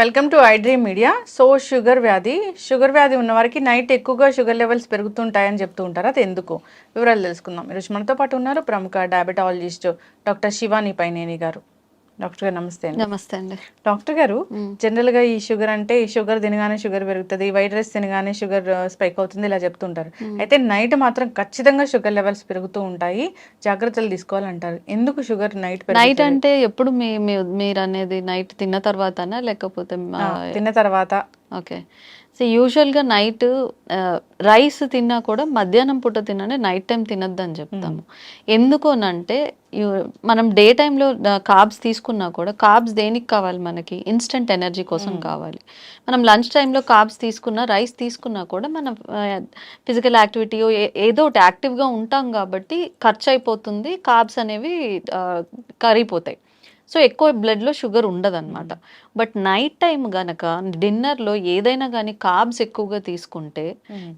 Welcome to iDream media. So sugar వ్యాధి. Sugar వ్యాధి ఉన్నవారికి నైట్ ఎక్కువగా షుగర్ లెవెల్స్ పెరుగుతుంటాయని చెప్తూ ఉంటారు. అది ఎందుకు? వివరాలు తెలుసుకుందాం. ఈరోజు మనతో పాటు ఉన్నారు ప్రముఖ డయాబెటాలజిస్ట్ డాక్టర్ శివాని పైనేని గారు. డాక్టర్ గారు నమస్తే అండి. నమస్తే అండి. డాక్టర్ గారు జనరల్గా ఈ షుగర్ అంటే ఈ షుగర్ తినగానే షుగర్ పెరుగుతుంది వైట్ రైస్ తినగానే షుగర్ స్పైక్ అవుతుంది ఇలా చెప్తుంటారు. అయితే నైట్ మాత్రం ఖచ్చితంగా షుగర్ లెవెల్స్ పెరుగుతూ ఉంటాయి. జాగ్రత్తలు తీసుకోవాలంటారు. ఎందుకు షుగర్ నైట్ నైట్ అంటే ఎప్పుడు మీ మీరు అనేది నైట్ తిన్న తర్వాతనా లేకపోతే తిన్న తర్వాత. ఓకే. సో యూజువల్గా నైట్ రైస్ తిన్నా కూడా మధ్యాహ్నం పూట తిననే నైట్ టైం తినద్దు అని చెప్తాము. ఎందుకు అంటే యు- మనం డే టైంలో కార్బ్స్ తీసుకున్నా కూడా కార్బ్స్ దేనికి కావాలి మనకి? ఇన్స్టెంట్ ఎనర్జీ కోసం కావాలి. మనం లంచ్ టైంలో కార్బ్స్ తీసుకున్నా రైస్ తీసుకున్నా కూడా మనం ఫిజికల్ యాక్టివిటీ ఏదో ఒకటి యాక్టివ్గా ఉంటాం కాబట్టి ఖర్చు అయిపోతుంది కార్బ్స్ అనేవి ఆ, కరిగిపోతాయి. సో ఎక్కువ బ్లడ్లో షుగర్ ఉండదన్నమాట. బట్ నైట్ టైం గనక డిన్నర్లో ఏదైనా కానీ కార్బ్స్ ఎక్కువగా తీసుకుంటే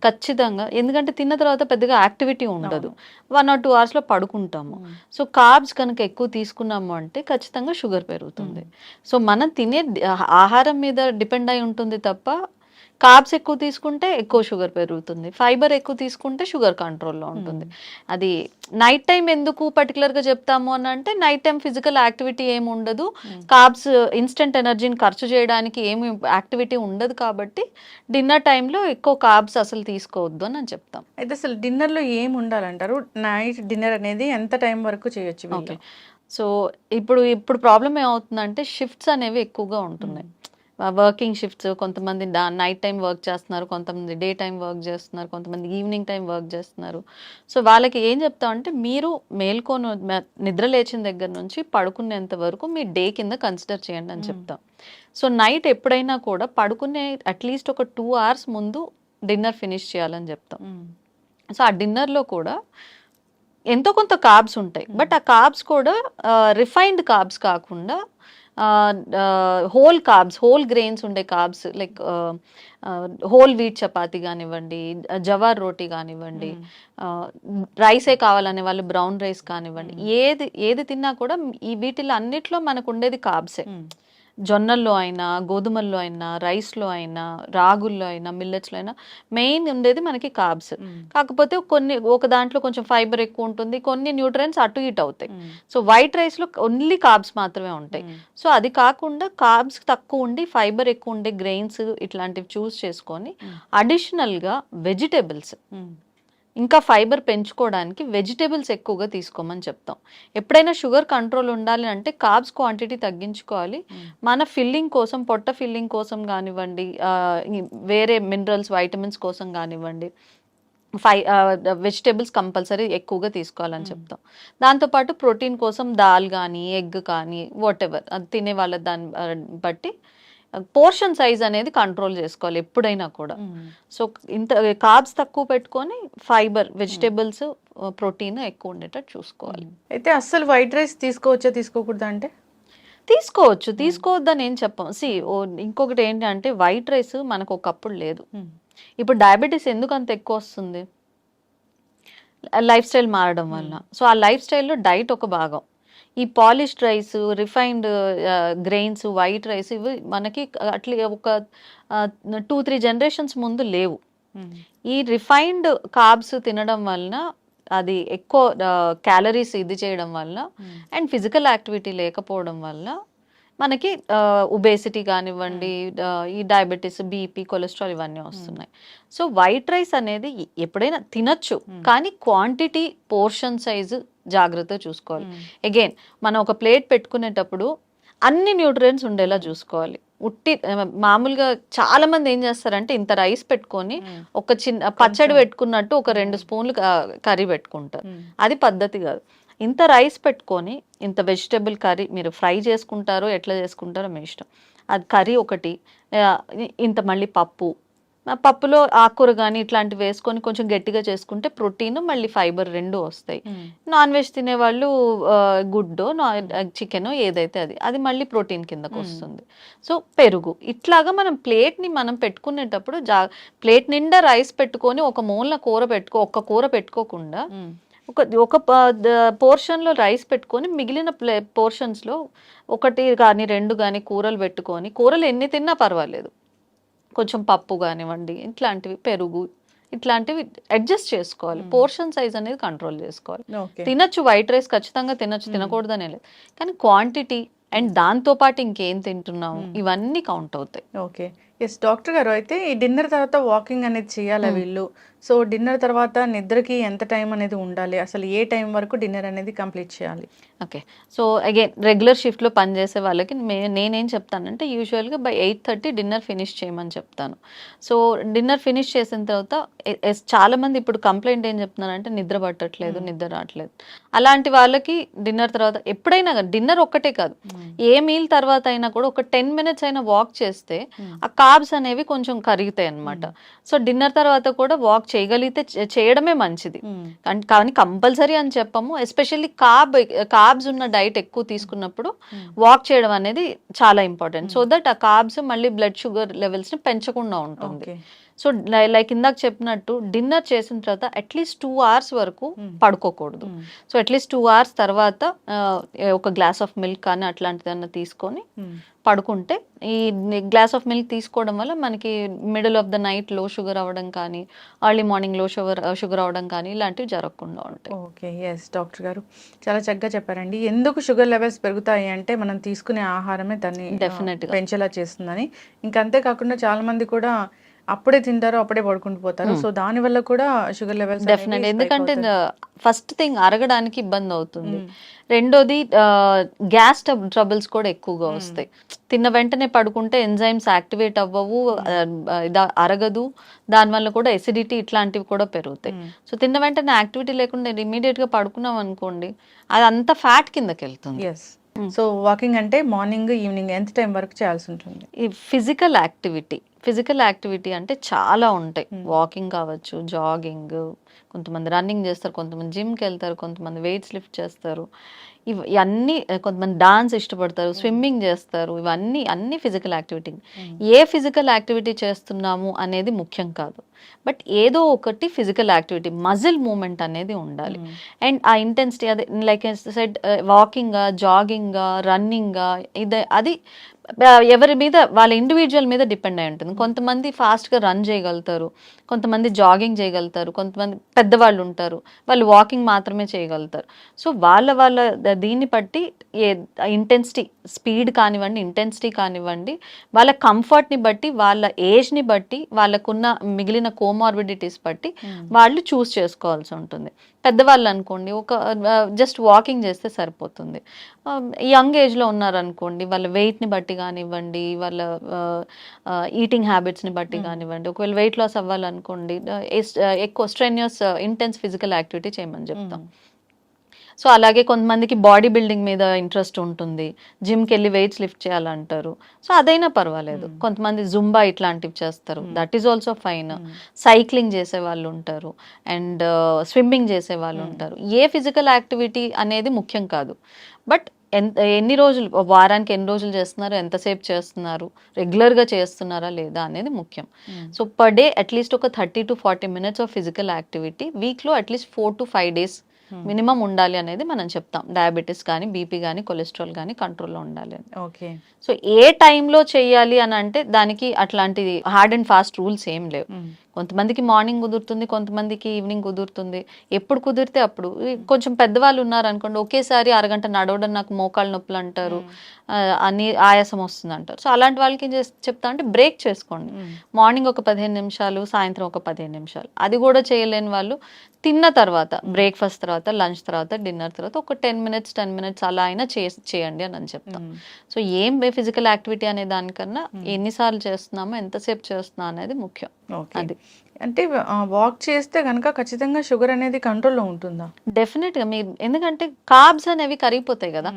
ఖచ్చితంగా ఎందుకంటే తిన్న తర్వాత పెద్దగా యాక్టివిటీ ఉండదు. వన్ ఆర్ టూ అవర్స్లో పడుకుంటాము. సో కార్బ్స్ కనుక ఎక్కువ తీసుకున్నాము అంటే ఖచ్చితంగా షుగర్ పెరుగుతుంది. సో మనం తినే ఆహారం మీద డిపెండ్ అయి ఉంటుంది తప్ప కార్బ్స్ ఎక్కువ తీసుకుంటే ఎక్కువ షుగర్ పెరుగుతుంది. ఫైబర్ ఎక్కువ తీసుకుంటే షుగర్ కంట్రోల్లో ఉంటుంది. అది నైట్ టైం ఎందుకు పర్టికులర్గా చెప్తాము అని అంటే నైట్ టైం ఫిజికల్ యాక్టివిటీ ఏమి ఉండదు. కార్బ్స్ ఇన్స్టెంట్ ఎనర్జీని ఖర్చు చేయడానికి ఏమి యాక్టివిటీ ఉండదు కాబట్టి డిన్నర్ టైంలో ఎక్కువ కార్బ్స్ అసలు తీసుకోవద్దు అని నేను చెప్తాం. అయితే అసలు డిన్నర్లో ఏం ఉండాలంటారు? నైట్ డిన్నర్ అనేది ఎంత టైం వరకు చేయొచ్చు? ఓకే సో ఇప్పుడు ఇప్పుడు ప్రాబ్లం ఏమవుతుందంటే షిఫ్ట్స్ అనేవి ఎక్కువగా ఉంటున్నాయి. వర్కింగ్ షిఫ్ట్స్ కొంతమంది నైట్ టైం వర్క్ చేస్తున్నారు కొంతమంది డే టైం వర్క్ చేస్తున్నారు కొంతమంది ఈవినింగ్ టైం వర్క్ చేస్తున్నారు. సో వాళ్ళకి ఏం చెప్తామంటే మీరు మేల్కొని నిద్ర లేచిన దగ్గర నుంచి పడుకునేంత వరకు మీ డే కింద కన్సిడర్ చేయండి అని చెప్తాం. సో నైట్ ఎప్పుడైనా కూడా పడుకునే అట్లీస్ట్ ఒక టూ అవర్స్ ముందు డిన్నర్ ఫినిష్ చేయాలని చెప్తాం. సో ఆ డిన్నర్లో కూడా ఎంతో కొంత కార్బ్స్ ఉంటాయి. బట్ ఆ కార్బ్స్ కూడా రిఫైన్డ్ కార్బ్స్ కాకుండా హోల్ కార్బ్స్ హోల్ గ్రెయిన్స్ ఉండే carbs like whole wheat chapati కానివ్వండి జవార్ రోటీ కానివ్వండి రైసే కావాలనే వాళ్ళు బ్రౌన్ రైస్ కానివ్వండి ఏది ఏది తిన్నా కూడా ఈ వీటిలో అన్నిట్లో మనకు ఉండేది కార్బ్సే మ్మ్. జొన్నల్లో అయినా గోధుమల్లో అయినా రైస్లో అయినా రాగుల్లో అయినా మిల్లెట్స్లో అయినా మెయిన్ ఉండేది మనకి కార్బ్స్. కాకపోతే కొన్ని ఒక దాంట్లో కొంచెం ఫైబర్ ఎక్కువ ఉంటుంది కొన్ని న్యూట్రియన్స్ అటు ఇటు అవుతాయి. సో వైట్ రైస్లో ఓన్లీ కార్బ్స్ మాత్రమే ఉంటాయి. సో అది కాకుండా కార్బ్స్ తక్కువ ఉండి ఫైబర్ ఎక్కువ ఉండే గ్రెయిన్స్ ఇట్లాంటివి చూస్ చేసుకొని అడిషనల్గా వెజిటేబుల్స్. ఇంకా ఫైబర్ పెంచుకోవడానికి వెజిటేబుల్స్ ఎక్కువగా తీసుకోమని చెప్తాం. ఎప్పుడైనా షుగర్ కంట్రోల్ ఉండాలి అంటే కార్బ్స్ క్వాంటిటీ తగ్గించుకోవాలి. మన ఫిల్లింగ్ కోసం పొట్ట ఫిల్లింగ్ కోసం కానివ్వండి వేరే మినరల్స్ వైటమిన్స్ కోసం కానివ్వండి ఫై వెజిటేబుల్స్ కంపల్సరీ ఎక్కువగా తీసుకోవాలని చెప్తాం. దాంతోపాటు ప్రోటీన్ కోసం దాల్ కానీ ఎగ్ కానీ వాట్ ఎవర్ అది తినే వాళ్ళ దాన్ని బట్టి పోర్షన్ సైజ్ అనేది కంట్రోల్ చేసుకోవాలి ఎప్పుడైనా కూడా. మ్మ్. సో ఇంత కార్బ్స్ తక్కువ పెట్టుకొని ఫైబర్ వెజిటేబుల్స్ ప్రోటీన్ ఎక్కువ ఉండేటట్టు చూసుకోవాలి. అయితే అస్సలు వైట్ రైస్ తీసుకోవచ్చా తీసుకోకూడదా అంటే? తీసుకోవచ్చు తీసుకోవద్దని ఏం చెప్పం. సి ఇంకొకటి ఏంటంటే వైట్ రైస్ మనకు ఒకప్పుడు లేదు. ఇప్పుడు డయాబెటీస్ ఎందుకు అంత ఎక్కువ వస్తుంది? లైఫ్ స్టైల్ మారడం వల్ల. సో ఆ లైఫ్ స్టైల్లో డైట్ ఒక భాగం. ఈ polished rice refined grains white rice ఇవి మనకి అట్లే ఒక టూ త్రీ జనరేషన్స్ ముందు లేవు. ఈ రిఫైన్డ్ కార్బ్స్ తినడం వలన అది ఎక్కువ క్యాలరీస్ ఇది చేయడం వల్ల. అండ్ ఫిజికల్ యాక్టివిటీ లేకపోవడం వల్ల మనకి ఉబేసిటీ కానివ్వండి ఈ డయాబెటీస్ బీపీ కొలెస్ట్రాల్ ఇవన్నీ వస్తున్నాయి. సో వైట్ రైస్ అనేది ఎప్పుడైనా తినచ్చు. కానీ క్వాంటిటీ పోర్షన్ సైజు జాగ్రత్తగా చూసుకోవాలి. అగైన్ మనం ఒక ప్లేట్ పెట్టుకునేటప్పుడు అన్ని న్యూట్రియన్స్ ఉండేలా చూసుకోవాలి. ఉట్టి మామూలుగా చాలా మంది ఏం చేస్తారంటే ఇంత రైస్ పెట్టుకొని ఒక చిన్న పచ్చడి పెట్టుకున్నట్టు ఒక రెండు స్పూన్లు కర్రీ పెట్టుకుంటారు. అది పద్ధతి కాదు. ఇంత రైస్ పెట్టుకొని ఇంత వెజిటబుల్ కర్రీ మీరు ఫ్రై చేసుకుంటారో ఎట్లా చేసుకుంటారో మీ ఇష్టం. అది కర్రీ ఒకటి ఇంత మళ్ళీ పప్పు. పప్పులో ఆకుకూర కానీ ఇట్లాంటివి వేసుకొని కొంచెం గట్టిగా చేసుకుంటే ప్రోటీన్ మళ్ళీ ఫైబర్ రెండు వస్తాయి. నాన్ వెజ్ తినేవాళ్ళు గుడ్డో చికెన్ ఏదైతే అది అది మళ్ళీ ప్రోటీన్ కిందకు వస్తుంది. సో పెరుగు. ఇట్లాగా మనం ప్లేట్ని మనం పెట్టుకునేటప్పుడు జా ప్లేట్ నిండా రైస్ పెట్టుకొని ఒక మూలన కూర పెట్టుకో ఒక్క కూర పెట్టుకోకుండా. ఒక ఒక పోర్షన్లో రైస్ పెట్టుకొని మిగిలిన ప్లే పోర్షన్స్లో ఒకటి కానీ రెండు కానీ కూరలు పెట్టుకొని కూరలు ఎన్ని తిన్నా పర్వాలేదు. కొంచెం పప్పు కానివ్వండి ఇట్లాంటివి పెరుగు ఇట్లాంటివి అడ్జస్ట్ చేసుకోవాలి. పోర్షన్ సైజ్ అనేది కంట్రోల్ చేసుకోవాలి. తినొచ్చు వైట్ రైస్ ఖచ్చితంగా తినొచ్చు తినకూడదనే లేదు. కానీ క్వాంటిటీ అండ్ దాంతో పాటు ఇంకేం తింటున్నాము ఇవన్నీ కౌంట్ అవుతాయి. ఓకే. ఎస్ డాక్టర్ గారు అయితే ఈ డిన్నర్ తర్వాత వాకింగ్ అనేది చేయాలా వీళ్ళు? సో డిన్నర్ తర్వాత నిద్రకి ఎంత టైం అనేది ఉండాలి? అసలు ఏ టైం వరకు డిన్నర్ అనేది కంప్లీట్ చేయాలి? ఓకే సో అగైన్ రెగ్యులర్ షిఫ్ట్లో పనిచేసే వాళ్ళకి నేనేం చెప్తానంటే యూజువల్గా by eight thirty dinner finish చేయమని చెప్తాను. సో డిన్నర్ ఫినిష్ చేసిన తర్వాత ఎ- ఎస్- చాలా మంది ఇప్పుడు కంప్లైంట్ ఏం చెప్తున్నారంటే నిద్ర పట్టట్లేదు నిద్ర రావట్లేదు. అలాంటి వాళ్ళకి డిన్నర్ తర్వాత ఎప్పుడైనా డిన్నర్ ఒక్కటే కాదు. ఏ మీల్ తర్వాత అయినా కూడా ఒక టెన్ మినిట్స్ అయినా వాక్ చేస్తే ఆ కార్బ్స్ అనేవి కొంచెం కరుగుతాయి అన్నమాట. సో డిన్నర్ తర్వాత కూడా వాక్ చేయగలిగితే చేయడమే మంచిది. కానీ- కంపల్సరీ అని చెప్పము. ఎస్పెషల్లీ కార్బ్ కార్బ్స్ ఉన్న డైట్ ఎక్కువ తీసుకున్నప్పుడు వాక్ చేయడం అనేది చాలా ఇంపార్టెంట్. సో దట్ ఆ కార్బ్స్ మళ్ళీ బ్లడ్ షుగర్ లెవెల్స్ని పెంచకుండా ఉంటుంది. సో లైక్ ఇందాక చెప్పినట్టు డిన్నర్ చేసిన తర్వాత అట్లీస్ట్ టూ అవర్స్ వరకు పడుకోకూడదు. So at least two hours తర్వాత ఒక గ్లాస్ ఆఫ్ మిల్క్ కానీ అట్లాంటిదన్నా తీసుకొని పడుకుంటే ఈ గ్లాస్ ఆఫ్ మిల్క్ తీసుకోవడం వల్ల మనకి మిడిల్ ఆఫ్ ద నైట్లో షుగర్ అవ్వడం కానీ ఎర్లీ మార్నింగ్లో షుగర్ షుగర్ అవ్వడం కానీ ఇలాంటివి జరగకుండా ఉంటాయి. ఓకే ఎస్ డాక్టర్ గారు చాలా చక్కగా చెప్పారండి. ఎందుకు షుగర్ లెవెల్స్ పెరుగుతాయి అంటే మనం తీసుకునే ఆహారమే దాన్ని గా. పెంచేలా చేస్తుందని. ఇంకా అంతేకాకుండా చాలా మంది కూడా అప్పుడే తింటారు అప్పుడే పడుకుంటూ పోతారు. సో దాని వల్ల కూడా షుగర్ లెవెల్స్ డెఫినెట్ ఎందుకంటే ఫస్ట్ థింగ్ అరగడానికి ఇబ్బంది అవుతుంది. రెండోది గ్యాస్ ట్రబుల్స్ కూడా ఎక్కువగా వస్తాయి. తిన్న వెంటనే పడుకుంటే ఎంజైమ్స్ యాక్టివేట్ అవ్వవు అరగదు. దానివల్ల కూడా ఎసిడిటీ ఇట్లాంటివి కూడా పెరుగుతాయి. సో తిన్న వెంటనే యాక్టివిటీ లేకుండా ఇమీడియట్గా పడుకున్నాం అనుకోండి అది అంతా ఫ్యాట్ కిందకి వెళ్తుంది. సో వాకింగ్ అంటే మార్నింగ్ ఈవినింగ్ ఎంత టైం వరకు చేయాల్సి ఉంటుంది? ఈ ఫిజికల్ యాక్టివిటీ. ఫిజికల్ యాక్టివిటీ అంటే చాలా ఉంటాయి. వాకింగ్ కావచ్చు జాగింగ్ కొంతమంది రన్నింగ్ చేస్తారు కొంతమంది జిమ్కి వెళ్తారు కొంతమంది వెయిట్స్ లిఫ్ట్ చేస్తారు. ఇవి ఇవన్నీ కొంతమంది డాన్స్ ఇష్టపడతారు స్విమ్మింగ్ చేస్తారు ఇవన్నీ అన్ని ఫిజికల్ యాక్టివిటీ. ఏ ఫిజికల్ యాక్టివిటీ చేస్తున్నాము అనేది ముఖ్యం కాదు. బట్ ఏదో ఒకటి ఫిజికల్ యాక్టివిటీ మజిల్ మూమెంట్ అనేది ఉండాలి. అండ్ ఆ ఇంటెన్సిటీ అదే like said walking jogging running ఇది అది ఎవరి మీద వాళ్ళ ఇండివిజువల్ మీద డిపెండ్ అయి ఉంటుంది. కొంతమంది ఫాస్ట్గా రన్ చేయగలుగుతారు కొంతమంది జాగింగ్ చేయగలుగుతారు కొంతమంది పెద్దవాళ్ళు ఉంటారు వాళ్ళు వాకింగ్ మాత్రమే చేయగలుగుతారు. సో వాళ్ళ వాళ్ళ దీన్ని బట్టి ఏ ఇంటెన్సిటీ స్పీడ్ కానివ్వండి ఇంటెన్సిటీ కానివ్వండి వాళ్ళ కంఫర్ట్ని బట్టి వాళ్ళ ఏజ్ని బట్టి వాళ్ళకున్న మిగిలిన కోమార్బిడిటీస్ బట్టి వాళ్ళు చూస్ చేసుకోవాల్సి ఉంటుంది. పెద్దవాళ్ళు అనుకోండి ఒక జస్ట్ వాకింగ్ చేస్తే సరిపోతుంది. యంగ్ ఏజ్లో ఉన్నారనుకోండి వాళ్ళ వెయిట్ని బట్టి కానివ్వండి వాళ్ళ ఈటింగ్ హ్యాబిట్స్ని బట్టి కానివ్వండి ఒకవేళ వెయిట్ లాస్ అవ్వాలనుకోండి ఎక్కువ స్ట్రెన్యూస్ ఇంటెన్స్ ఫిజికల్ యాక్టివిటీ చేయమని చెప్తాం. సో అలాగే కొంతమందికి బాడీ బిల్డింగ్ మీద ఇంట్రెస్ట్ ఉంటుంది. జిమ్కి వెళ్ళి వెయిట్స్ లిఫ్ట్ చేయాలంటారు. సో అదైనా పర్వాలేదు. కొంతమంది జుంబా ఇట్లాంటివి చేస్తారు. That is also fine. Cycling చేసే వాళ్ళు ఉంటారు. అండ్ స్విమ్మింగ్ చేసే వాళ్ళు ఉంటారు. ఏ ఫిజికల్ యాక్టివిటీ అనేది ముఖ్యం కాదు. బట్ ఎంత ఎన్ని రోజులు వారానికి ఎన్ని రోజులు చేస్తున్నారు? ఎంతసేపు చేస్తున్నారు? రెగ్యులర్గా చేస్తున్నారా లేదా అనేది ముఖ్యం. So per day at least ఒక thirty to forty minutes of physical activity. వీక్లో at least four to five days minimum ఉండాలి అనేది మనం చెప్తాం. డయాబెటీస్ కానీ బీపీ కానీ కొలెస్ట్రాల్ కానీ కంట్రోల్లో ఉండాలి అని. ఓకే సో ఏ టైంలో చేయాలి అని అంటే దానికి అట్లాంటి హార్డ్ అండ్ ఫాస్ట్ రూల్స్ ఏం లేవు. కొంతమందికి మార్నింగ్ కుదురుతుంది కొంతమందికి ఈవినింగ్ కుదురుతుంది. ఎప్పుడు కుదిరితే అప్పుడు. కొంచెం పెద్దవాళ్ళు ఉన్నారు అనుకోండి ఒకేసారి అరగంట నడవడం నాకు మోకాళ్ళ నొప్పులు అంటారు అని ఆయాసం వస్తుంది అంటారు. సో అలాంటి వాళ్ళకి ఏం చెప్తా అంటే బ్రేక్ చేసుకోండి. మార్నింగ్ ఒక పదిహేను నిమిషాలు సాయంత్రం ఒక పదిహేను నిమిషాలు. అది కూడా చేయలేని వాళ్ళు తిన్న తర్వాత బ్రేక్ఫాస్ట్ తర్వాత లంచ్ తర్వాత డిన్నర్ తర్వాత ఒక టెన్ మినిట్స్ టెన్ మినిట్స్ అలా అయినా చే- చేయండి అని అని చెప్తాం. సో ఏం ఫిజికల్ యాక్టివిటీ అనే దానికన్నా ఎన్నిసార్లు చేస్తున్నామో ఎంతసేపు చేస్తున్నాం అనేది ముఖ్యం. అది. అంటే వాక్ చేస్తే కనుక ఖచ్చితంగా షుగర్ అనేది కంట్రోల్లో ఉంటుందా? డెఫినెట్గా మీరు ఎందుకంటే కార్బ్స్ అనేవి కరిగిపోతాయి కదా.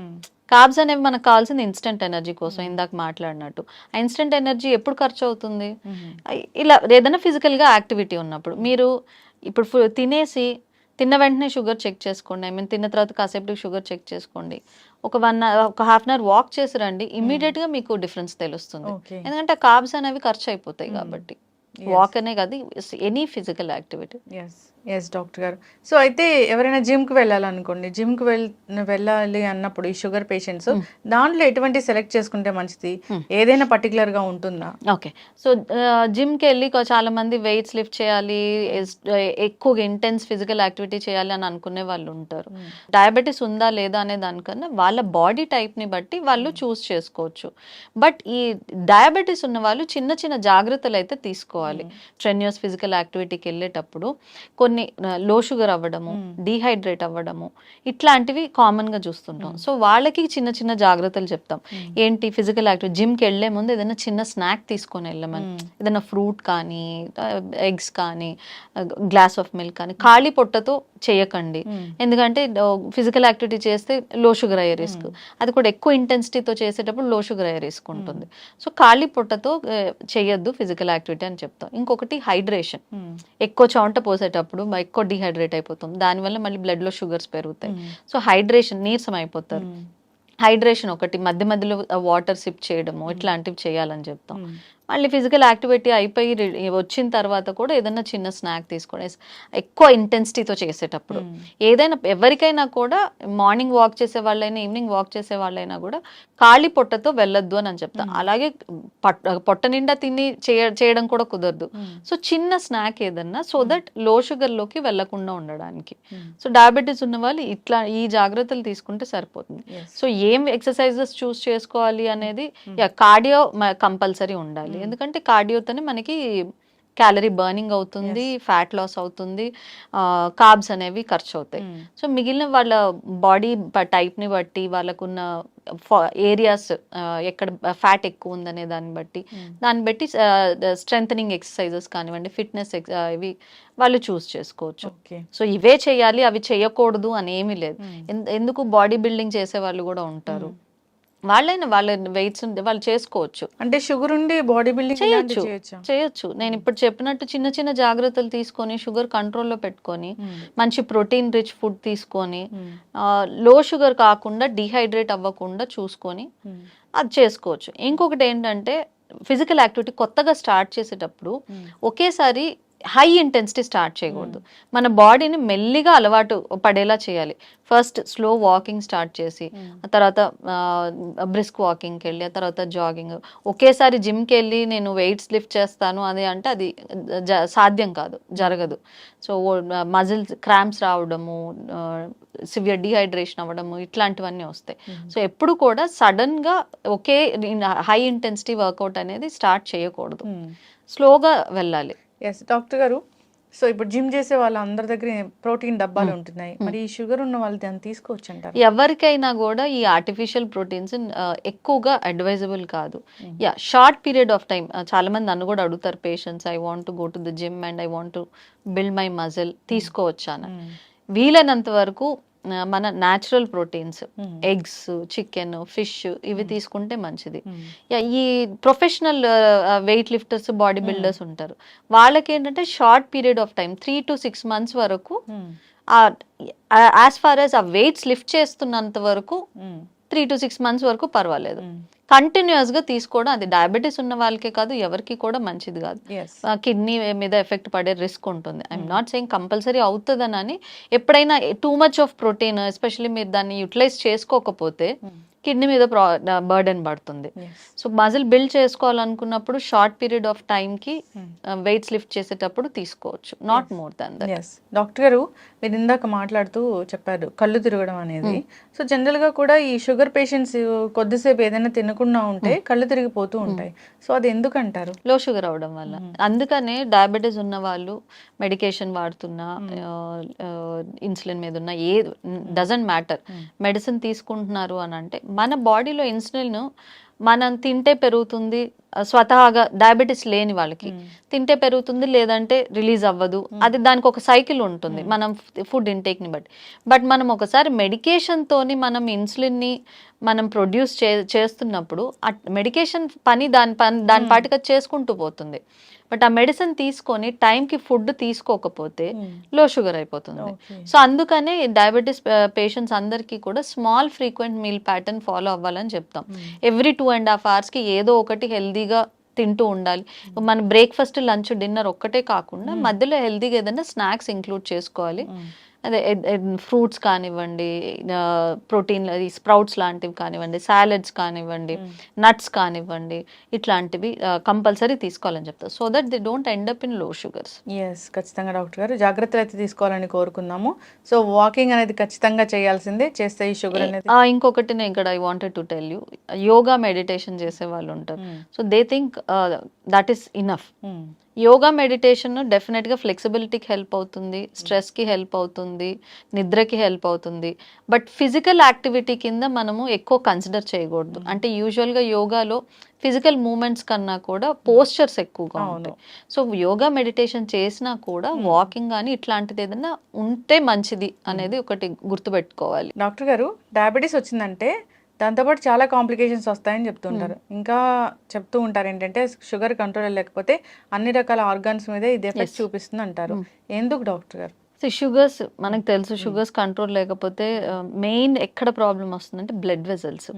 కార్బ్స్ అనేవి మనకు కావాల్సింది ఇన్స్టెంట్ ఎనర్జీ కోసం ఇందాక మాట్లాడినట్టు. ఆ ఇన్స్టెంట్ ఎనర్జీ ఎప్పుడు ఖర్చు అవుతుంది? ఇలా ఏదైనా physical గా యాక్టివిటీ ఉన్నప్పుడు మీరు ఇప్పుడు తినేసి తిన్న వెంటనే షుగర్ చెక్ చేసుకోండి. ఐ మీన్ తిన్న తర్వాత కాసేపు షుగర్ చెక్ చేసుకోండి. ఒక వన్ ఒక హాఫ్ అన్ అవర్ వాక్ చేసి రండి. Immediate గా మీకు డిఫరెన్స్ తెలుస్తుంది. ఎందుకంటే కార్బ్స్ అనేవి ఖర్చు అయిపోతాయి కాబట్టి. వాక్ అనే కాదు any physical activity yes doctor గారు. సో అయితే ఎవరైనా జిమ్కి వెళ్ళాలనుకోండి జిమ్కి వెళ్ వెళ్ళాలి అన్నప్పుడు ఈ షుగర్ పేషెంట్స్ దాంట్లో ఎటువంటి సెలెక్ట్ చేసుకుంటే మంచిది? ఏదైనా పర్టికులర్గా ఉంటుందా? ఓకే సో జిమ్కి వెళ్ళి చాలా మంది వెయిట్స్ లిఫ్ట్ చేయాలి ఎక్కువగా ఇంటెన్స్ ఫిజికల్ యాక్టివిటీ చేయాలి అని అనుకునే వాళ్ళు ఉంటారు. డయాబెటీస్ ఉందా లేదా అనే దానికన్నా వాళ్ళ బాడీ టైప్ని బట్టి వాళ్ళు చూస్ చేసుకోవచ్చు. బట్ ఈ డయాబెటీస్ ఉన్న వాళ్ళు చిన్న చిన్న జాగ్రత్తలు అయితే తీసుకోవాలి. స్ట్రెన్యూస్ ఫిజికల్ యాక్టివిటీకి వెళ్ళేటప్పుడు. కొన్ని లో షుగర్ అవ్వడము డీహైడ్రేట్ అవ్వడము ఇట్లాంటివి కామన్గా చూస్తుంటాం. సో వాళ్ళకి చిన్న చిన్న జాగ్రత్తలు చెప్తాం. ఏంటి ఫిజికల్ యాక్టివిటీ జిమ్కి వెళ్ళే ముందు ఏదైనా చిన్న స్నాక్ తీసుకొని వెళ్ళమని. ఏదైనా ఫ్రూట్ కానీ ఎగ్స్ కానీ గ్లాస్ ఆఫ్ మిల్క్ కానీ ఖాళీ పొట్టతో చేయకండి. ఎందుకంటే ఫిజికల్ యాక్టివిటీ చేస్తే లో షుగర్ అయ్యే రిస్క్ అది కూడా ఎక్కువ ఇంటెన్సిటీతో చేసేటప్పుడు లో షుగర్ అయ్యే రిస్క్ ఉంటుంది. సో ఖాళీ పొట్టతో చేయొద్దు ఫిజికల్ యాక్టివిటీ అని చెప్తాం. ఇంకొకటి హైడ్రేషన్ ఎక్కువ చెమట పోసేటప్పుడు మ- ఎక్కువ డిహైడ్రేట్ అయిపోతుంది. దానివల్ల మళ్ళీ blood లో షుగర్స్ పెరుగుతాయి. సో హైడ్రేషన్ నీరసం అయిపోతారు. హైడ్రేషన్ ఒకటి మధ్య మధ్యలో వాటర్ సిప్ చేయడము ఇట్లాంటివి చేయాలని చెప్తాం. మళ్ళీ ఫిజికల్ యాక్టివిటీ అయిపోయి వచ్చిన తర్వాత కూడా ఏదైనా చిన్న స్నాక్ తీసుకొని ఎక్కువ ఇంటెన్సిటీతో చేసేటప్పుడు. ఏదైనా ఎవరికైనా కూడా మార్నింగ్ వాక్ చేసే వాళ్ళైనా ఈవినింగ్ వాక్ చేసే వాళ్ళైనా కూడా ఖాళీ పొట్టతో వెళ్ళొద్దు అని అని చెప్తాం. అలాగే పట్- పొట్ట నిండా తిని చేయ చేయడం కూడా కుదరదు. సో చిన్న స్నాక్ ఏదన్నా సో దట్లో షుగర్లోకి వెళ్ళకుండా ఉండడానికి. సో డయాబెటీస్ ఉన్న వాళ్ళు ఇట్లా ఈ జాగ్రత్తలు తీసుకుంటే సరిపోతుంది. సో ఏం ఎక్సర్సైజెస్ చూస్ చేసుకోవాలి అనేది కార్డియో కంపల్సరీ ఉండాలి. ఎందుకంటే కార్డియోతోనే మనకి క్యాలరీ బర్నింగ్ అవుతుంది ఫ్యాట్ లాస్ అవుతుంది కార్బ్స్ అనేవి ఖర్చు అవుతాయి సో మిగిలిన వాళ్ళ బాడీ టైప్ని బట్టి వాళ్ళకున్న ఏరియాస్ ఎక్కడ ఫ్యాట్ ఎక్కువ ఉందనే దాన్ని బట్టి దాన్ని బట్టి స్ట్రెంగ్ ఎక్సర్సైజెస్ కానివ్వండి ఫిట్నెస్ ఇవి వాళ్ళు చూస్ చేసుకోవచ్చు. సో ఇవే చేయాలి అవి చేయకూడదు అని ఏమీ లేదు ఎన్- ఎందుకు బాడీ బిల్డింగ్ చేసే వాళ్ళు కూడా ఉంటారు. వాళ్ళైనా వాళ్ళ వెయిట్స్ వాళ్ళు చేసుకోవచ్చు. అంటే షుగర్ ఉండి బాడీ బిల్డింగ్ చేయొచ్చు. చేయొచ్చా? చేయొచ్చు. నేను ఇప్పుడు చెప్పినట్టు చిన్న చిన్న జాగ్రత్తలు తీసుకొని షుగర్ కంట్రోల్లో పెట్టుకొని మంచి ప్రోటీన్ రిచ్ ఫుడ్ తీసుకొని లో షుగర్ కాకుండా డిహైడ్రేట్ అవ్వకుండా చూసుకొని అది చేసుకోవచ్చు. ఇంకొకటి ఏంటంటే ఫిజికల్ యాక్టివిటీ కొత్తగా స్టార్ట్ చేసేటప్పుడు ఒకేసారి హై ఇంటెన్సిటీ స్టార్ట్ చేయకూడదు. మన బాడీని మెల్లిగా అలవాటు పడేలా చేయాలి. ఫస్ట్ స్లో వాకింగ్ స్టార్ట్ చేసి ఆ తర్వాత బ్రిస్క్ వాకింగ్కి వెళ్ళి ఆ తర్వాత జాగింగ్. ఒకేసారి జిమ్కి వెళ్ళి నేను వెయిట్స్ లిఫ్ట్ చేస్తాను అది అంటే అది సాధ్యం కాదు జరగదు. సో మజిల్స్ క్రాంప్స్ రావడము సివియర్ డిహైడ్రేషన్ అవ్వడము ఇట్లాంటివన్నీ వస్తాయి. సో ఎప్పుడు కూడా సడన్గా ఒకే హై ఇంటెన్సిటీ వర్కౌట్ అనేది స్టార్ట్ చేయకూడదు. స్లోగా వెళ్ళాలి. ఎస్ డాక్టర్ గారు సో ఇప్పుడు జిమ్ చేసే వాళ్ళ అందరి దగ్గర ప్రోటీన్ డబ్బాలు ఉంటున్నాయి. మరి ఈ షుగర్ ఉన్న వాళ్ళు దాన్ని తీసుకోవచ్చు అంటారు ఎవరికైనా కూడా ఈ ఆర్టిఫిషియల్ ప్రోటీన్స్ ఎక్కువగా అడ్వైజబుల్ కాదు. Ya short period of time చాలా మంది నన్ను కూడా అడుగుతారు patients I want to go to the gym and I want to build my muscle తీసుకోవచ్చా అని. వీలైనంత వరకు మన natural proteins eggs chicken fish ఇవి తీసుకుంటే మంచిది. యా, ఈ professional weight lifters body builders ఉంటారు. వాళ్ళకి ఏంటంటే short period of time three to six months వరకు యాజ్ ఫార్ యాజ్ ఆ వెయిట్స్ లిఫ్ట్ చేస్తున్నంత వరకు త్రీ టు సిక్స్ మంత్స్ వరకు పర్వాలేదు. కంటిన్యూస్గా తీసుకోవడం అది డయాబెటీస్ ఉన్న వాళ్ళకే కాదు ఎవరికి కూడా మంచిది కాదు. కిడ్నీ మీద ఎఫెక్ట్ పడే రిస్క్ ఉంటుంది. ఐఎమ్ నాట్ సెయింగ్ కంపల్సరీ అవుతుందని అని ఎప్పుడైనా too much of protein especially మీరు దాన్ని యూటిలైజ్ చేసుకోకపోతే కిడ్నీ మీద బర్డెన్ పడుతుంది. సో మజిల్ బిల్డ్ చేసుకోవాలనుకున్నప్పుడు షార్ట్ పీరియడ్ ఆఫ్కి వెయిట్స్ లిఫ్ట్ చేసేటప్పుడు తీసుకోవచ్చు. Not more than that doctor గారు మీరు ఇందాక మాట్లాడుతూ చెప్పారు కళ్ళు తిరగడం అనేది. సో జనరల్గా కూడా ఈ షుగర్ పేషెంట్స్ కొద్దిసేపు ఏదైనా తినకుండా ఉంటే కళ్ళు తిరిగిపోతూ ఉంటాయి. సో అది ఎందుకు అంటారు లో షుగర్ అవడం వల్ల అందుకనే డయాబెటీస్ ఉన్న వాళ్ళు మెడికేషన్ వాడుతున్నా ఇన్సులిన్ మీద ఉన్న ఏ డజంట్ మ్యాటర్ మెడిసిన్ తీసుకుంటున్నారు అని అంటే మన బాడీలో ఇన్సులిన్ మనం తింటే పెరుగుతుంది స్వతహాగా డయాబెటీస్ లేని వాళ్ళకి తింటే పెరుగుతుంది లేదంటే రిలీజ్ అవ్వదు. అది దానికి ఒక సైకిల్ ఉంటుంది. మనం ఫుడ్ ఇంటేక్ని బట్టి. బట్ మనం ఒకసారి మెడికేషన్ తోని మనం ఇన్సులిన్ని మనం ప్రొడ్యూస్ చే చేస్తున్నప్పుడు మెడికేషన్ పని దాని పని దాని అది చేసుకుంటూ పోతుంది. బట్ ఆ మెడిసిన్ తీసుకొని టైంకి ఫుడ్ తీసుకోకపోతే లో షుగర్ అయిపోతుంది. సో అందుకనే డయాబెటీస్ పేషెంట్స్ అందరికీ కూడా small frequent meal pattern follow అవ్వాలని చెప్తాం. ఎవ్రీ టూ అండ్ హాఫ్ అవర్స్కి ఏదో ఒకటి హెల్దీగా తింటూ ఉండాలి. మన బ్రేక్ఫాస్ట్ లంచ్ డిన్నర్ ఒక్కటే కాకుండా మధ్యలో హెల్తీగా ఏదైనా స్నాక్స్ ఇంక్లూడ్ చేసుకోవాలి. అదే ఫ్రూట్స్ కానివ్వండి ప్రోటీన్ స్ప్రౌట్స్ లాంటివి కానివ్వండి సాలెడ్స్ కానివ్వండి నట్స్ కానివ్వండి ఇట్లాంటివి కంపల్సరీ తీసుకోవాలని చెప్తారు so that the don't end up ఇన్లో sugars yes ఖచ్చితంగా డాక్టర్ గారు. జాగ్రత్తలు అయితే తీసుకోవాలని కోరుకుందాము. సో వాకింగ్ అనేది ఖచ్చితంగా చేయాల్సిందే చేస్తే ఈ షుగర్ అనేది ఇంకొకటి నేను ఇక్కడ I wanted to tell you yoga meditation చేసే వాళ్ళు ఉంటారు. So they think that is enough. Yoga meditation డెఫినెట్గా ఫ్లెక్సిబిలిటీకి హెల్ప్ అవుతుంది స్ట్రెస్కి హెల్ప్ అవుతుంది నిద్రకి హెల్ప్ అవుతుంది. బట్ ఫిజికల్ యాక్టివిటీ కింద మనము ఎక్కువ కన్సిడర్ చేయకూడదు. అంటే యూజువల్గా యోగాలో ఫిజికల్ మూమెంట్స్ కన్నా కూడా పోస్చర్స్ ఎక్కువగా ఉంటాయి. సో యోగా మెడిటేషన్ చేసినా కూడా వాకింగ్ కానీ ఇట్లాంటిది ఏదైనా ఉంటే మంచిది అనేది ఒకటి గుర్తుపెట్టుకోవాలి. డాక్టర్ గారు డయాబెటీస్ వచ్చిందంటే దాంతోపాటు చాలా కాంప్లికేషన్స్ వస్తాయని చెప్తుంటారు. ఇంకా చెప్తూ ఉంటారు ఏంటంటే షుగర్ కంట్రోల్ లేకపోతే అన్ని రకాల ఆర్గాన్స్ మీద ఇది ఎఫెక్ట్ చూపిస్తుంది అంటారు. ఎందుకు డాక్టర్ గారు? సో షుగర్స్ మనకు తెలుసు షుగర్స్ కంట్రోల్ లేకపోతే మెయిన్ ఎక్కడ ప్రాబ్లం వస్తుందంటే బ్లడ్ వెజల్స్.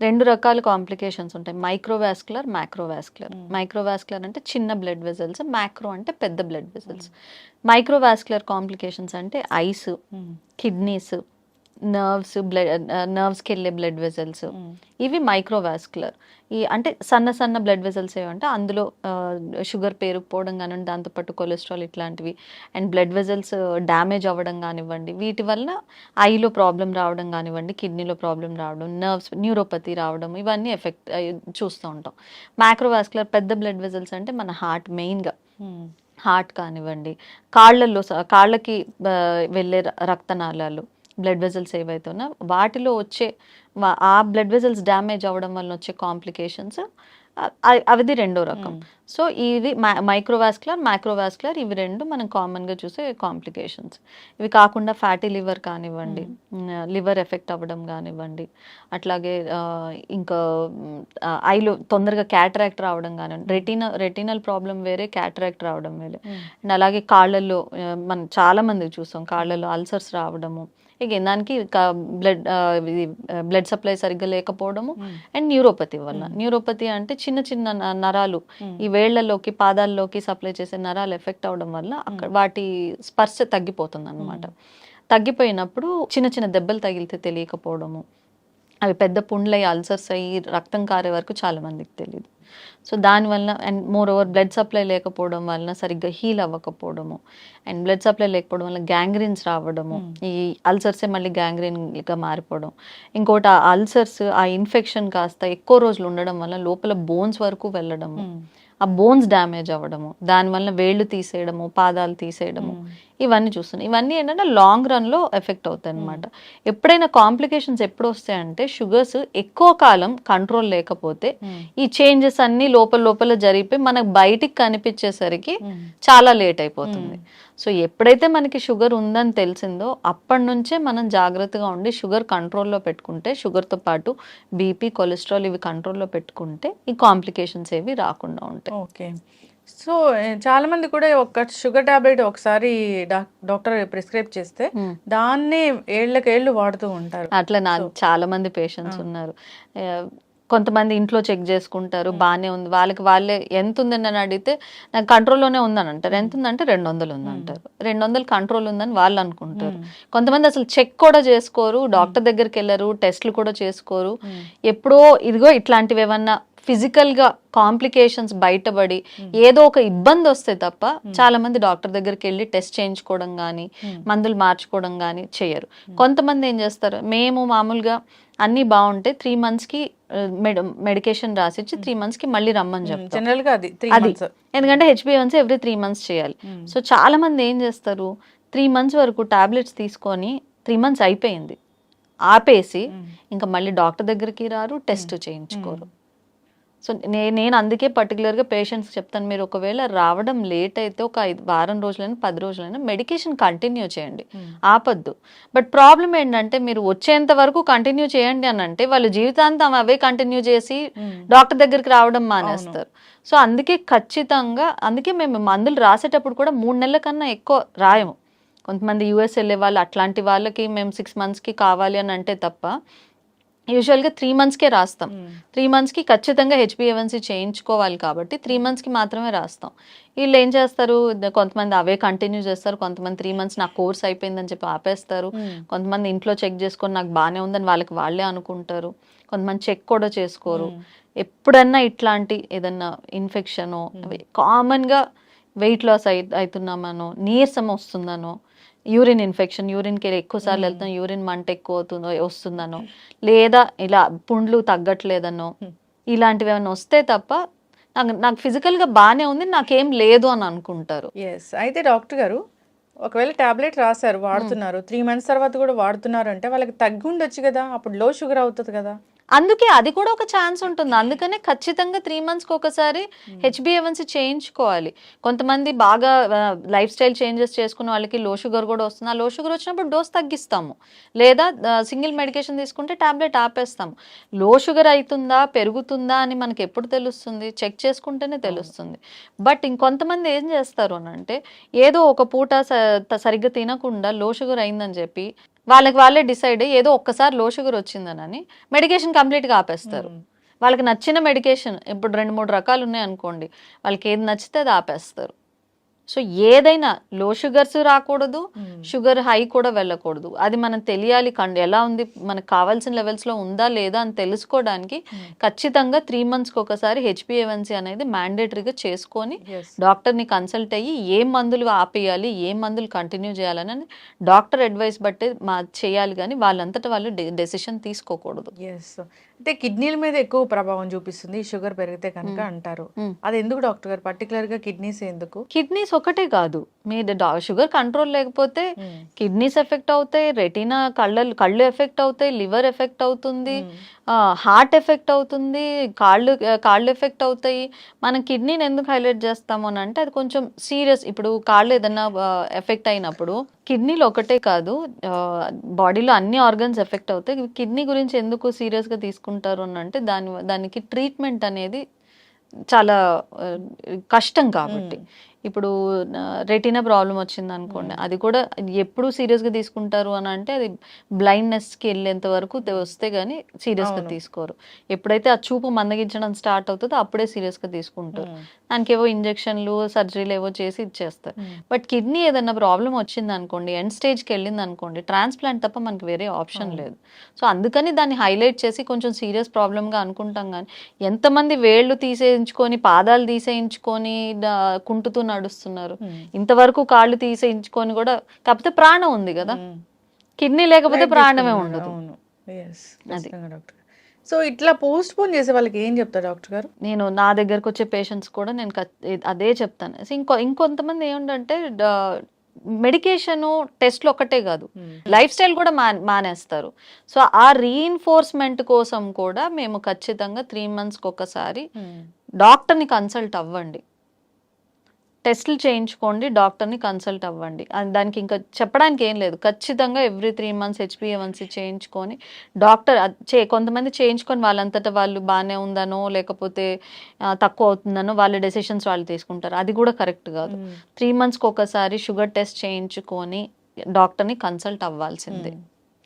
రెండు రకాల కాంప్లికేషన్స్ ఉంటాయి. మైక్రోవాస్కులర్ మ్యాక్రోవాస్కులర్ మైక్రోవాస్కులర్ అంటే చిన్న బ్లడ్ వెజల్స్ మ్యాక్రో అంటే పెద్ద బ్లడ్ వెజల్స్ మైక్రోవాస్కులర్ కాంప్లికేషన్స్ అంటే ఐస్. కిడ్నీస్ నర్వ్స్ బ్లడ్ నర్వ్స్కి వెళ్ళే బ్లడ్ వెజల్స్ ఇవి మైక్రోవాస్కులర్ ఈ అంటే సన్న సన్న బ్లడ్ వెజల్స్ ఏమంటే అందులో షుగర్ పేరుకుపోవడం కానివ్వండి దాంతోపాటు కొలెస్ట్రాల్ ఇట్లాంటివి. అండ్ బ్లడ్ వెజల్స్ డ్యామేజ్ అవ్వడం కానివ్వండి. వీటి వల్ల ఐలో ప్రాబ్లం రావడం కానివ్వండి కిడ్నీలో ప్రాబ్లం రావడం నర్వ్స్ న్యూరోపతి రావడం ఇవన్నీ ఎఫెక్ట్ చూస్తూ ఉంటాం. మైక్రోవాస్కులర్ పెద్ద బ్లడ్ వెజల్స్ అంటే మన హార్ట్ మెయిన్గా. హార్ట్ కానివ్వండి కాళ్ళల్లో కాళ్ళకి వెళ్ళే రక్తనాళాలు. బ్లడ్ వెజల్స్ ఏవైతే ఉన్నా వాటిలో వచ్చే ఆ బ్లడ్ వెజల్స్ డ్యామేజ్ అవ్వడం వల్ల వచ్చే కాంప్లికేషన్స్ అవిది రెండో రకం. సో ఇది మైక్రోవాస్కులర్ మైక్రోవాస్కులర్ ఇవి రెండు మనం కామన్గా చూసే కాంప్లికేషన్స్. ఇవి కాకుండా ఫ్యాటీ లివర్ కానివ్వండి లివర్ ఎఫెక్ట్ అవ్వడం కానివ్వండి అట్లాగే ఇంకా ఐలో తొందరగా క్యాటరాక్ట్ రావడం కానివ్వండి రెటీనా రెటీనల్ ప్రాబ్లం వేరే క్యాటరాక్ట్ రావడం వేరే. అండ్ అలాగే కాళ్ళల్లో మనం చాలా మంది చూస్తాం కాళ్ళల్లో అల్సర్స్ రావడము ఇక దానికి బ్లడ్ బ్లడ్ సప్లై సరిగ్గా లేకపోవడము అండ్ న్యూరోపతి వల్ల. న్యూరోపతి అంటే చిన్న చిన్న నరాలు ఈ వేళ్ళలోకి పాదాల్లోకి సప్లై చేసే నరాలు ఎఫెక్ట్ అవడం వల్ల అక్కడ వాటి స్పర్శ తగ్గిపోతుంది అనమాట తగ్గిపోయినప్పుడు చిన్న చిన్న దెబ్బలు తగిలితే తెలియకపోవడము. అవి పెద్ద పుండ్లై అల్సర్స్ అయ్యి రక్తం కారే వరకు చాలా మందికి తెలియదు సో దానివల్ల and more over blood supply లేకపోవడం వలన సరిగ్గా హీల్ అవ్వకపోవడము. అండ్ బ్లడ్ సప్లై లేకపోవడం వల్ల గ్యాంగ్రీన్స్ రావడము. ఈ అల్సర్సే మళ్ళీ గ్యాంగ్రీన్గా మారిపోవడం. ఇంకోటి ఆ అల్సర్స్ ఆ ఇన్ఫెక్షన్ కాస్త ఎక్కువ రోజులు ఉండడం వల్ల లోపల బోన్స్ వరకు వెళ్ళడము. ఆ బోన్స్ డ్యామేజ్ అవ్వడము. దానివల్ల వేళ్ళు తీసేయడము పాదాలు తీసేయడము. ఇవన్నీ చూస్తున్నాం. ఇవన్నీ ఏంటంటే లాంగ్ రన్లో ఎఫెక్ట్ అవుతాయి అనమాట ఎప్పుడైనా కాంప్లికేషన్స్ ఎప్పుడు వస్తాయంటే షుగర్స్ ఎక్కువ కాలం కంట్రోల్ లేకపోతే ఈ చేంజెస్ అన్ని లోపల లోపల జరిగిపోయి మనకు బయటికి కనిపించేసరికి చాలా లేట్ అయిపోతుంది. సో ఎప్పుడైతే మనకి షుగర్ ఉందని తెలిసిందో అప్పటి నుంచే మనం జాగ్రత్తగా ఉండి షుగర్ కంట్రోల్లో పెట్టుకుంటే షుగర్తో పాటు బీపీ కొలెస్ట్రాల్ ఇవి కంట్రోల్లో పెట్టుకుంటే ఈ కాంప్లికేషన్స్ ఏవి రాకుండా ఉంటాయి. ఓకే. సో చాలా మంది కూడా ఒక షుగర్ టాబ్లెట్ ఒకసారి డాక్- డాక్టర్ ప్రిస్క్రైబ్ చేస్తే దాన్ని ఏళ్ళకి ఏళ్ళు వాడుతూ ఉంటారు. అట్లా నాకు చాలా మంది పేషెంట్స్ ఉన్నారు. కొంతమంది ఇంట్లో చెక్ చేసుకుంటారు బాగానే ఉంది. వాళ్ళకి వాళ్ళే ఎంత ఉందని అని అడిగితే నాకు కంట్రోల్లోనే ఉందని అంటారు ఎంత ఉందంటే రెండు వందలు ఉందంటారు. రెండు వందలు కంట్రోల్ ఉందని వాళ్ళు అనుకుంటారు. కొంతమంది అసలు చెక్ కూడా చేసుకోరు డాక్టర్ దగ్గరికి వెళ్ళరు టెస్ట్లు కూడా చేసుకోరు. ఎప్పుడో ఇదిగో ఇట్లాంటివి ఏమన్నా ఫిజికల్గా కాంప్లికేషన్స్ బయటపడి ఏదో ఒక ఇబ్బంది వస్తే తప్ప చాలా మంది డాక్టర్ దగ్గరికి వెళ్ళి టెస్ట్ చేయించుకోవడం కానీ మందులు మార్చుకోవడం కానీ చేయరు. కొంతమంది ఏం చేస్తారు? మేము మామూలుగా అన్ని బాగుంటే త్రీ మంత్స్కి మెడికేషన్ రాసిచ్చి త్రీ మంత్స్కి మళ్ళీ రమ్మని చెప్తాం. జనరల్గా అది. అది ఎందుకంటే హెచ్బిఎన్సీ ఎవ్రీ త్రీ మంత్స్ చేయాలి. సో చాలా మంది ఏం చేస్తారు? త్రీ మంత్స్ వరకు టాబ్లెట్స్ తీసుకొని త్రీ మంత్స్ అయిపోయింది. ఆపేసి ఇంకా మళ్ళీ డాక్టర్ దగ్గరికి రారు టెస్ట్ చేయించుకోరు. సో నే నేను అందుకే పర్టికులర్గా పేషెంట్స్ చెప్తాను మీరు ఒకవేళ రావడం లేట్ అయితే ఒక ఐదు వారం రోజులైనా పది రోజులైనా మెడికేషన్ కంటిన్యూ చేయండి. ఆపద్దు. బట్ ప్రాబ్లం ఏంటంటే మీరు వచ్చేంత వరకు కంటిన్యూ చేయండి అని అంటే వాళ్ళు జీవితాంతం అవే కంటిన్యూ చేసి డాక్టర్ దగ్గరికి రావడం మానేస్తారు. సో అందుకే ఖచ్చితంగా అందుకే మేము మందులు రాసేటప్పుడు కూడా మూడు నెలల కన్నా ఎక్కువ రాయము. కొంతమంది యూఎస్ వెళ్ళే వాళ్ళు అట్లాంటి వాళ్ళకి మేము సిక్స్ మంత్స్కి కావాలి అని అంటే తప్ప యూజువల్గా త్రీ మంత్స్కే రాస్తాం. త్రీ మంత్స్కి ఖచ్చితంగా హెచ్బిఎవన్సీ చేయించుకోవాలి కాబట్టి త్రీ మంత్స్కి మాత్రమే రాస్తాం. వీళ్ళు ఏం చేస్తారు? కొంతమంది అవే కంటిన్యూ చేస్తారు. కొంతమంది త్రీ మంత్స్ నాకు కోర్స్ అయిపోయిందని చెప్పి ఆపేస్తారు. కొంతమంది ఇంట్లో చెక్ చేసుకొని నాకు బాగానే ఉందని వాళ్ళకి వాళ్ళే అనుకుంటారు. కొంతమంది చెక్ కూడా చేసుకోరు. ఎప్పుడన్నా ఇట్లాంటి ఏదన్నా ఇన్ఫెక్షను కామన్గా వెయిట్ లాస్ అయి అవుతున్నామనో నీరసం వస్తుందనో యూరిన్ ఇన్ఫెక్షన్ యూరిన్కి ఎక్కువ సార్లు వెళ్తున్నాం యూరిన్ మంట ఎక్కువ అవుతుందో వస్తుందనో లేదా ఇలా పుండ్లు తగ్గట్లేదనో ఇలాంటివి ఏమైనా వస్తే తప్ప నాకు నాకు ఫిజికల్గా బాగానే ఉంది నాకేం లేదు అని అనుకుంటారు. ఎస్ అయితే డాక్టర్ గారు ఒకవేళ టాబ్లెట్ రాశారు వాడుతున్నారు త్రీ మంత్స్ తర్వాత కూడా వాడుతున్నారు అంటే వాళ్ళకి తగ్గి ఉండొచ్చు కదా అప్పుడు లో షుగర్ అవుతుంది కదా. అందుకే అది కూడా ఒక ఛాన్స్ ఉంటుంది. అందుకనే ఖచ్చితంగా త్రీ మంత్స్కి ఒకసారి హెచ్బిఎవన్సీ చేయించుకోవాలి. కొంతమంది బాగా లైఫ్ స్టైల్ చేంజెస్ చేసుకున్న వాళ్ళకి లో షుగర్ కూడా వస్తుంది. ఆ లో షుగర్ వచ్చినప్పుడు డోస్ తగ్గిస్తాము. లేదా సింగిల్ మెడికేషన్ తీసుకుంటే టాబ్లెట్ ఆపేస్తాము. లో షుగర్ అవుతుందా పెరుగుతుందా అని మనకి ఎప్పుడు తెలుస్తుంది? చెక్ చేసుకుంటేనే తెలుస్తుంది. బట్ ఇంకొంతమంది ఏం చేస్తారు అంటే ఏదో ఒక పూట సరిగ్గా తినకుండా లో షుగర్ అయిందని చెప్పి వాళ్ళకి వాళ్ళే డిసైడ్ ఏదో ఒక్కసారి లో షుగర్ వచ్చిందనని మెడికేషన్ కంప్లీట్గా ఆపేస్తారు. వాళ్ళకి నచ్చిన మెడికేషన్ ఇప్పుడు రెండు మూడు రకాలు ఉన్నాయి అనుకోండి వాళ్ళకి ఏది నచ్చితే అది ఆపేస్తారు. సో ఏదైనా లో షుగర్స్ రాకూడదు షుగర్ హై కూడా వెళ్ళకూడదు. అది మనం తెలియాలి కండి ఎలా ఉంది మనకు కావాల్సిన లెవెల్స్లో ఉందా లేదా అని తెలుసుకోవడానికి ఖచ్చితంగా త్రీ మంత్స్కి ఒకసారి హెచ్పిఏవన్సీ అనేది మ్యాండేటరీగా చేసుకొని డాక్టర్ని కన్సల్ట్ అయ్యి ఏ మందులు ఆపేయాలి ఏ మందులు కంటిన్యూ చేయాలని డాక్టర్ అడ్వైస్ బట్టే మా చేయాలి కానీ వాళ్ళంతటా వాళ్ళు డెసిషన్ తీసుకోకూడదు. అంటే కిడ్నీల మీద ఎక్కువ ప్రభావం చూపిస్తుంది. షుగర్ పెరిగితే కనుక అంటారు. అది ఎందుకు డాక్టర్ గారు? పర్టికులర్గా కిడ్నీస్ ఎందుకు? కిడ్నీస్ ఒకటే కాదు. మీ షుగర్ కంట్రోల్ లేకపోతే కిడ్నీస్ ఎఫెక్ట్ అవుతాయి రెటీనా కళ్ళ కళ్ళు ఎఫెక్ట్ అవుతాయి లివర్ ఎఫెక్ట్ అవుతుంది. హార్ట్ ఎఫెక్ట్ అవుతుంది కాళ్ళు కాళ్ళు ఎఫెక్ట్ అవుతాయి. మనం కిడ్నీని ఎందుకు హైలైట్ చేస్తాము అని అంటే అది కొంచెం సీరియస్. ఇప్పుడు కాళ్ళు ఏదన్నా ఎఫెక్ట్ అయినప్పుడు కిడ్నీలు ఒకటే కాదు బాడీలో అన్ని ఆర్గన్స్ ఎఫెక్ట్ అవుతాయి. కిడ్నీ గురించి ఎందుకు సీరియస్గా తీసుకుంటారు అని అంటే దాని దానికి ట్రీట్మెంట్ అనేది చాలా కష్టం కాబట్టి. ఇప్పుడు రెటీనా ప్రాబ్లం వచ్చింది అనుకోండి అది కూడా ఎప్పుడు సీరియస్గా తీసుకుంటారు అని అంటే అది బ్లైండ్నెస్కి వెళ్ళేంత వరకు వస్తే కానీ సీరియస్గా. తీసుకోరు. ఎప్పుడైతే ఆ చూపు మందగించడం స్టార్ట్ అవుతుందో అప్పుడే సీరియస్గా తీసుకుంటారు. దానికి ఏవో ఇంజెక్షన్లు సర్జరీలు ఏవో చేసి ఇచ్చేస్తారు. బట్ కిడ్నీ ఏదైనా ప్రాబ్లం వచ్చింది అనుకోండి ఎండ్ స్టేజ్కి వెళ్ళింది అనుకోండి ట్రాన్స్ప్లాంట్ తప్ప మనకి వేరే ఆప్షన్ లేదు. సో అందుకని దాన్ని హైలైట్ చేసి కొంచెం సీరియస్ ప్రాబ్లమ్గా అనుకుంటాం కానీ ఎంతమంది వేళ్ళు తీసేయించుకొని పాదాలు తీసేయించుకొని డా- కుంటుతూ నడుస్తున్నారు. ఇంతవరకు కాళ్ళు తీసేయించుకొని కూడా కాకపోతే ప్రాణం ఉంది కదా. కిడ్నీ లేకపోతే ప్రాణమే ఉండదు. సో ఇట్లా పోస్ట్ పోన్ చేసే వాళ్ళకి ఏం చెప్తారు డాక్టర్ గారు? నేను నా దగ్గరకు వచ్చే పేషెంట్స్ కూడా నేను అదే చెప్తాను. ఇంకో ఇంకొంతమంది ఏమిటంటే మెడికేషను టెస్ట్లు ఒక్కటే కాదు. లైఫ్ స్టైల్ కూడా మా మానేస్తారు. సో ఆ రీఇన్ఫోర్స్మెంట్ కోసం కూడా మేము ఖచ్చితంగా త్రీ మంత్స్కి ఒకసారి డాక్టర్ని కన్సల్ట్ అవ్వండి. టెస్ట్లు చేయించుకోండి డాక్టర్ని కన్సల్ట్ అవ్వండి. దానికి ఇంకా చెప్పడానికి ఏం లేదు. ఖచ్చితంగా ఎవ్రీ త్రీ మంత్స్ హెచ్పిఏవన్సీ చేయించుకొని డాక్టర్ చే కొంతమంది చేయించుకొని వాళ్ళంతటా వాళ్ళు బాగానే ఉందనో లేకపోతే తక్కువ అవుతుందనో వాళ్ళ డెసిషన్స్ వాళ్ళు తీసుకుంటారు. అది కూడా కరెక్ట్ కాదు. త్రీ మంత్స్కి ఒకసారి షుగర్ టెస్ట్ చేయించుకొని డాక్టర్ని కన్సల్ట్ అవ్వాల్సిందే.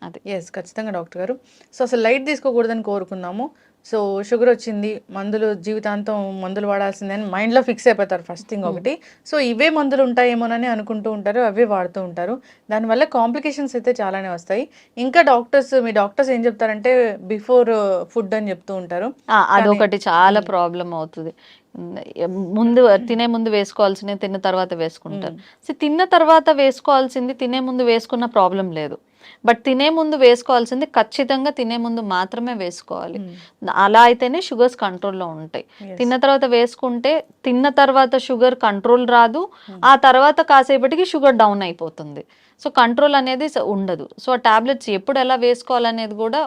అది. ఎస్ ఖచ్చితంగా డాక్టర్ గారు. సో అసలు లైట్ తీసుకోకూడదని కోరుకున్నాము. సో షుగర్ వచ్చింది మందులు జీవితాంతం మందులు వాడాల్సిందే అని మైండ్లో ఫిక్స్ అయిపోతారు ఫస్ట్ థింగ్ ఒకటి. సో ఇవే మందులు ఉంటాయేమోనని అనుకుంటూ ఉంటారు అవే వాడుతూ ఉంటారు. దానివల్ల కాంప్లికేషన్స్ అయితే చాలానే వస్తాయి. ఇంకా డాక్టర్స్ మీ డాక్టర్స్ ఏం చెప్తారంటే బిఫోర్ ఫుడ్ అని చెప్తూ ఉంటారు. అదొకటి చాలా ప్రాబ్లం అవుతుంది. ముందు తినే ముందు వేసుకోవాల్సింది తిన్న తర్వాత వేసుకుంటారు. సో తిన్న తర్వాత వేసుకోవాల్సింది తినే ముందు వేసుకున్న ప్రాబ్లం లేదు. బట్ తినే ముందు వేసుకోవాల్సింది ఖచ్చితంగా తినే ముందు మాత్రమే వేసుకోవాలి. అలా అయితేనే షుగర్స్ కంట్రోల్లో ఉంటాయి. తిన్న తర్వాత వేసుకుంటే తిన్న తర్వాత షుగర్ కంట్రోల్ రాదు. ఆ తర్వాత కాసేపటికి షుగర్ డౌన్ అయిపోతుంది. సో కంట్రోల్ అనేది ఉండదు. సో ఆ టాబ్లెట్స్ ఎప్పుడు ఎలా వేసుకోవాలనేది కూడా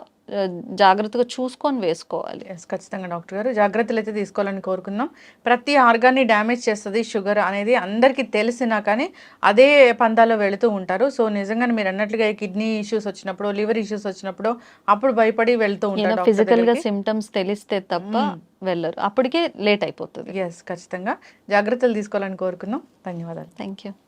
జాగ్రత్తగా చూసుకొని వేసుకోవాలి. ఖచ్చితంగా డాక్టర్ గారు. జాగ్రత్తలు అయితే తీసుకోవాలని కోరుకుందాం. ప్రతి ఆర్గాన్ని డ్యామేజ్ చేస్తుంది షుగర్ అనేది అందరికీ తెలిసినా కానీ అదే పందాలో వెళుతూ ఉంటారు. సో నిజంగానే మీరు అన్నట్లుగా కిడ్నీ ఇష్యూస్ వచ్చినప్పుడు లివర్ ఇష్యూస్ వచ్చినప్పుడు అప్పుడు భయపడి వెళ్తూ ఉంటారు ఫిజికల్గా. సిమ్టమ్స్ తెలిస్తే తప్ప వెళ్ళరు. అప్పటికే లేట్ అయిపోతుంది. ఎస్ ఖచ్చితంగా. జాగ్రత్తలు తీసుకోవాలని కోరుకుందాం. ధన్యవాదాలు. Thank you